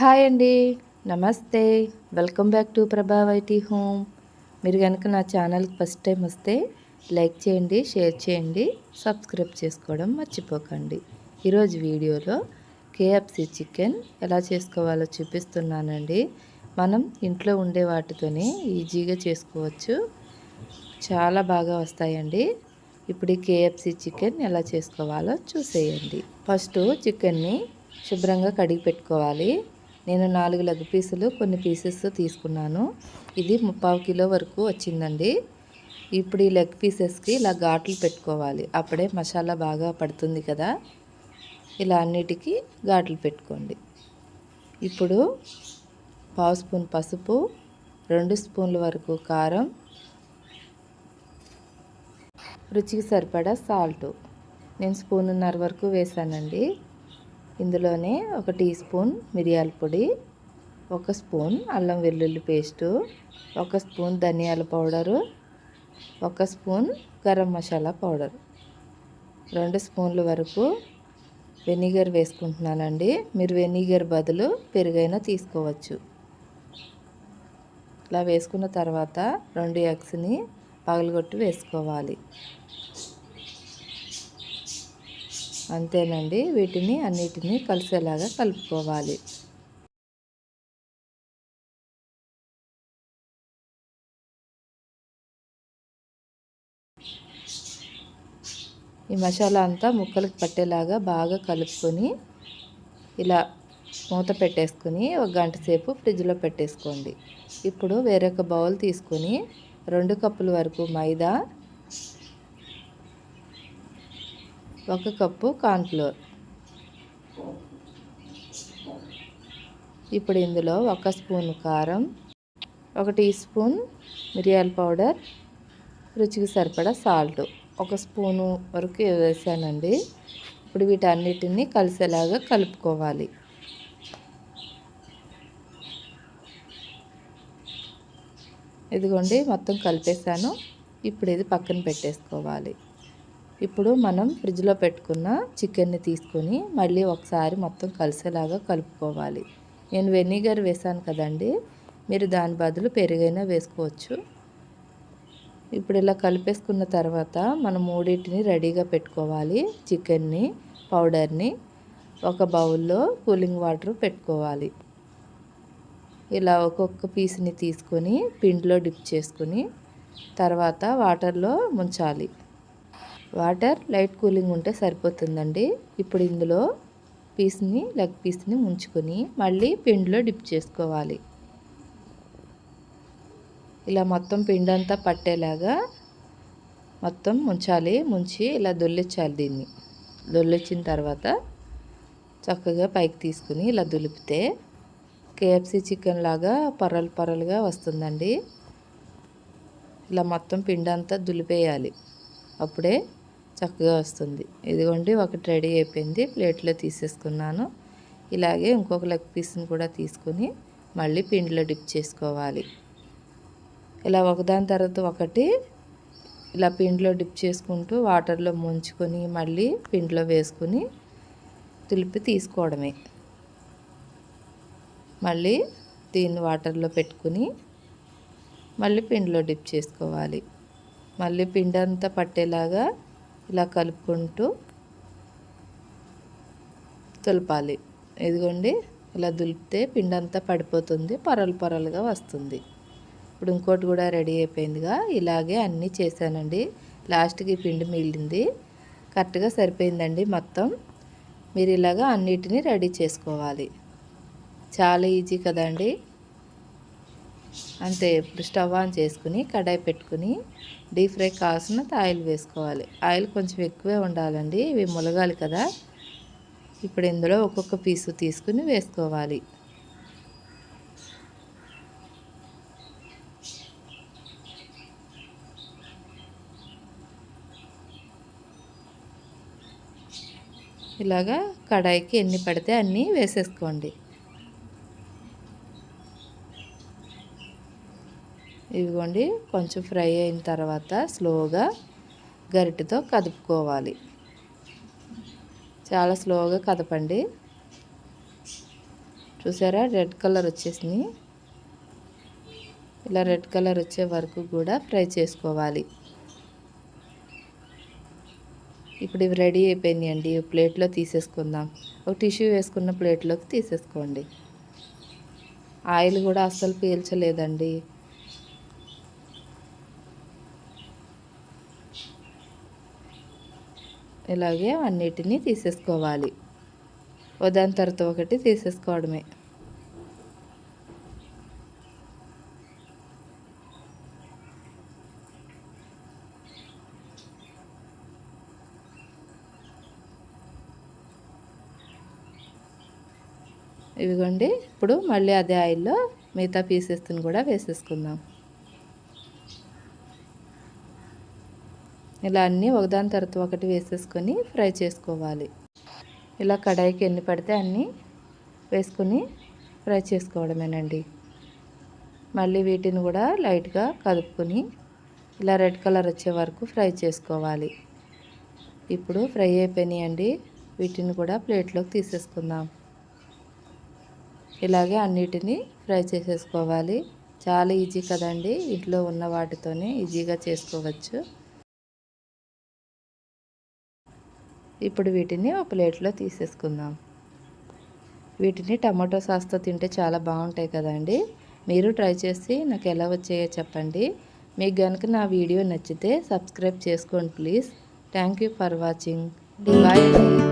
Hi అండి. నమస్తే. Welcome back to ప్రభావైటీ హోమ్. మీరు కనుక నా ఛానల్కి ఫస్ట్ టైం వస్తే లైక్ చేయండి షేర్ చేయండి సబ్స్క్రైబ్ చేసుకోవడం మర్చిపోకండి. ఈరోజు వీడియోలో కేఎఫ్సి చికెన్ ఎలా చేసుకోవాలో చూపిస్తున్నానండి. మనం ఇంట్లో ఉండే వాటితోనే ఈజీగా చేసుకోవచ్చు. చాలా బాగా వస్తాయండి. ఇప్పుడు ఈ కేఎఫ్సి చికెన్ ఎలా చేసుకోవాలో చూసేయండి. ఫస్ట్ చికెన్ని శుభ్రంగా కడిగి పెట్టుకోవాలి. నేను నాలుగు లెగ్ పీసులు కొన్ని పీసెస్ తీసుకున్నాను. ఇది ముప్పావు కిలో వరకు వచ్చిందండి. ఇప్పుడు ఈ లెగ్ పీసెస్కి ఇలా ఘాట్లు పెట్టుకోవాలి. అప్పుడే మసాలా బాగా పడుతుంది కదా. ఇలా అన్నిటికీ ఘాట్లు పెట్టుకోండి. ఇప్పుడు పావు స్పూన్ పసుపు రెండు స్పూన్ల వరకు కారం రుచికి సరిపడా సాల్ట్. నేను స్పూన్నర వరకు వేసానండి ఇందులోనే ఒక టీ స్పూన్ మిరియాల పొడి ఒక స్పూన్ అల్లం వెల్లుల్లి పేస్టు ఒక స్పూన్ ధనియాల పౌడరు ఒక స్పూన్ గరం మసాలా పౌడర్. రెండు స్పూన్ల వరకు వెనిగర్ వేసుకుంటున్నానండి. మీరు వెనిగర్ బదులు పెరుగైనా తీసుకోవచ్చు. ఇలా వేసుకున్న తర్వాత రెండు ఎగ్స్ని పగలగొట్టి వేసుకోవాలి. అంతేనండి. వీటిని అన్నిటినీ కలిసేలాగా కలుపుకోవాలి. ఈ మసాలా అంతా ముక్కలకు పట్టేలాగా బాగా కలుపుకొని ఇలా మూత పెట్టేసుకొని ఒక గంట సేపు ఫ్రిడ్జ్లో పెట్టేసుకోండి. ఇప్పుడు వేరొక బౌల్ తీసుకొని రెండు కప్పుల వరకు మైదా ఒక కప్పు కాన్ఫ్లోర్ ఇప్పుడు ఇందులో ఒక స్పూన్ కారం ఒక టీ స్పూన్ మిరియాల పౌడర్ రుచికి సరిపడా సాల్ట్. ఒక స్పూను వరకు వేసానండి. ఇప్పుడు వీటన్నిటిని కలిసేలాగా కలుపుకోవాలి. ఇదిగోండి మొత్తం కలిపేసాను ఇప్పుడు ఇది పక్కన పెట్టేసుకోవాలి. ఇప్పుడు మనం ఫ్రిడ్జ్లో పెట్టుకున్న చికెన్ని తీసుకొని మళ్ళీ ఒకసారి మొత్తం కలిసేలాగా కలుపుకోవాలి. నేను వెనిగర్ వేసాను కదండి మీరు దాని బదులు పెరుగైనా వేసుకోవచ్చు. ఇప్పుడు ఇలా కలిపేసుకున్న తర్వాత మనం మూడింటిని రెడీగా పెట్టుకోవాలి. చికెన్ని పౌడర్ని ఒక బౌల్లో కూలింగ్ వాటర్ పెట్టుకోవాలి. ఇలా ఒక్కొక్క పీస్ని తీసుకొని పిండిలో డిప్ చేసుకొని తర్వాత వాటర్లో ముంచాలి. వాటర్ లైట్ కూలింగ్ ఉంటే సరిపోతుందండి. ఇప్పుడు ఇందులో పీస్ని లెగ్ పీస్ని ముంచుకొని మళ్ళీ పిండిలో డిప్ చేసుకోవాలి. ఇలా మొత్తం పిండి అంతా పట్టేలాగా మొత్తం ముంచాలి. ముంచి ఇలా దొల్లించాలి దీన్ని. దొల్లించిన తర్వాత చక్కగా పైకి తీసుకుని ఇలా దులిపితే కేఎఫ్సి చికెన్ లాగా పర్రలు పర్రలుగా వస్తుందండి. ఇలా మొత్తం పిండి అంతా దులిపేయాలి. అప్పుడే చక్కగా వస్తుంది. ఇదిగోండి ఒకటి రెడీ అయిపోయింది. ప్లేట్లో తీసేసుకున్నాను. ఇలాగే ఇంకొక లెగ్ పీస్ని కూడా తీసుకుని మళ్ళీ పిండిలో డిప్ చేసుకోవాలి. ఇలా ఒకదాని తర్వాత ఒకటి ఇలా పిండిలో డిప్ చేసుకుంటూ వాటర్లో ముంచుకొని మళ్ళీ పిండిలో వేసుకుని తులిపి తీసుకోవడమే. మళ్ళీ దీన్ని వాటర్లో పెట్టుకుని మళ్ళీ పిండిలో డిప్ చేసుకోవాలి. మళ్ళీ పిండి అంతా పట్టేలాగా ఇలా కలుపుకుంటూ తులపాలి. ఇదిగోండి ఇలా దులిపితే పిండి అంతా పడిపోతుంది పొరలు పొరలుగా వస్తుంది. ఇప్పుడు ఇంకోటి కూడా రెడీ అయిపోయిందిగా. ఇలాగే అన్నీ చేశానండి. లాస్ట్కి పిండి మిగిలింది. కరెక్ట్గా సరిపోయిందండి మొత్తం. మీరు ఇలాగా అన్నిటినీ రెడీ చేసుకోవాలి. చాలా ఈజీ కదండి. అంతే ఇప్పుడు స్టవ్ ఆన్ చేసుకుని కడాయి పెట్టుకుని డీప్ ఫ్రై కావాల్సిన ఆయిల్ వేసుకోవాలి. ఆయిల్ కొంచెం ఎక్కువే ఉండాలండి. ఇవి ములగాలి కదా. ఇప్పుడు ఇందులో ఒక్కొక్క పీసు తీసుకుని వేసుకోవాలి. ఇలాగా కడాయికి ఎన్ని పడితే అన్నీ వేసేసుకోండి. ఇదిగోండి కొంచెం ఫ్రై అయిన తర్వాత స్లోగా గరిటెతో కదుపుకోవాలి. చాలా స్లోగా కదపండి. చూసారా రెడ్ కలర్ వచ్చేసింది. ఇలా రెడ్ కలర్ వచ్చే వరకు కూడా ఫ్రై చేసుకోవాలి. ఇప్పుడు ఇవి రెడీ అయిపోయినాయి అండి ప్లేట్లో తీసేసుకుందాం. ఒక టిష్యూ వేసుకున్న ప్లేట్లోకి తీసేసుకోండి. ఆయిల్ కూడా అస్సలు పీల్చలేదండి. ఇలాగే అన్నిటినీ తీసేసుకోవాలి. ఉదాహరణ తర్వాత ఒకటి తీసేసుకోవడమే. ఇవిగోండి. ఇప్పుడు మళ్ళీ అదే ఆయిల్లో మిగతా పీసెస్ని కూడా వేసేసుకుందాం. ఇలా అన్నీ ఒకదాని తర్వాత ఒకటి వేసేసుకొని ఫ్రై చేసుకోవాలి. ఇలా కడాయికి ఎన్ని పడితే అన్నీ వేసుకొని ఫ్రై చేసుకోవడమేనండి. మళ్ళీ వీటిని కూడా లైట్గా కలుపుకొని ఇలా రెడ్ కలర్ వచ్చే వరకు ఫ్రై చేసుకోవాలి. ఇప్పుడు ఫ్రై అయిపోయినాయండి. వీటిని కూడా ప్లేట్లోకి తీసేసుకుందాం. ఇలాగే అన్నిటిని ఫ్రై చేసేసుకోవాలి. చాలా ఈజీ కదండి. ఇంట్లో ఉన్న వాటితోనే ఈజీగా చేసుకోవచ్చు. ఇప్పుడు వీటిని ఒక ప్లేట్లో తీసేసుకుందాం. వీటిని టమాటో సాస్తో తింటే చాలా బాగుంటాయి కదండి. మీరు ట్రై చేసి నాకు ఎలా వచ్చాయో చెప్పండి. మీకు కనుక నా వీడియో నచ్చితే సబ్స్క్రైబ్ చేసుకోండి please. Thank you for watching. Bye.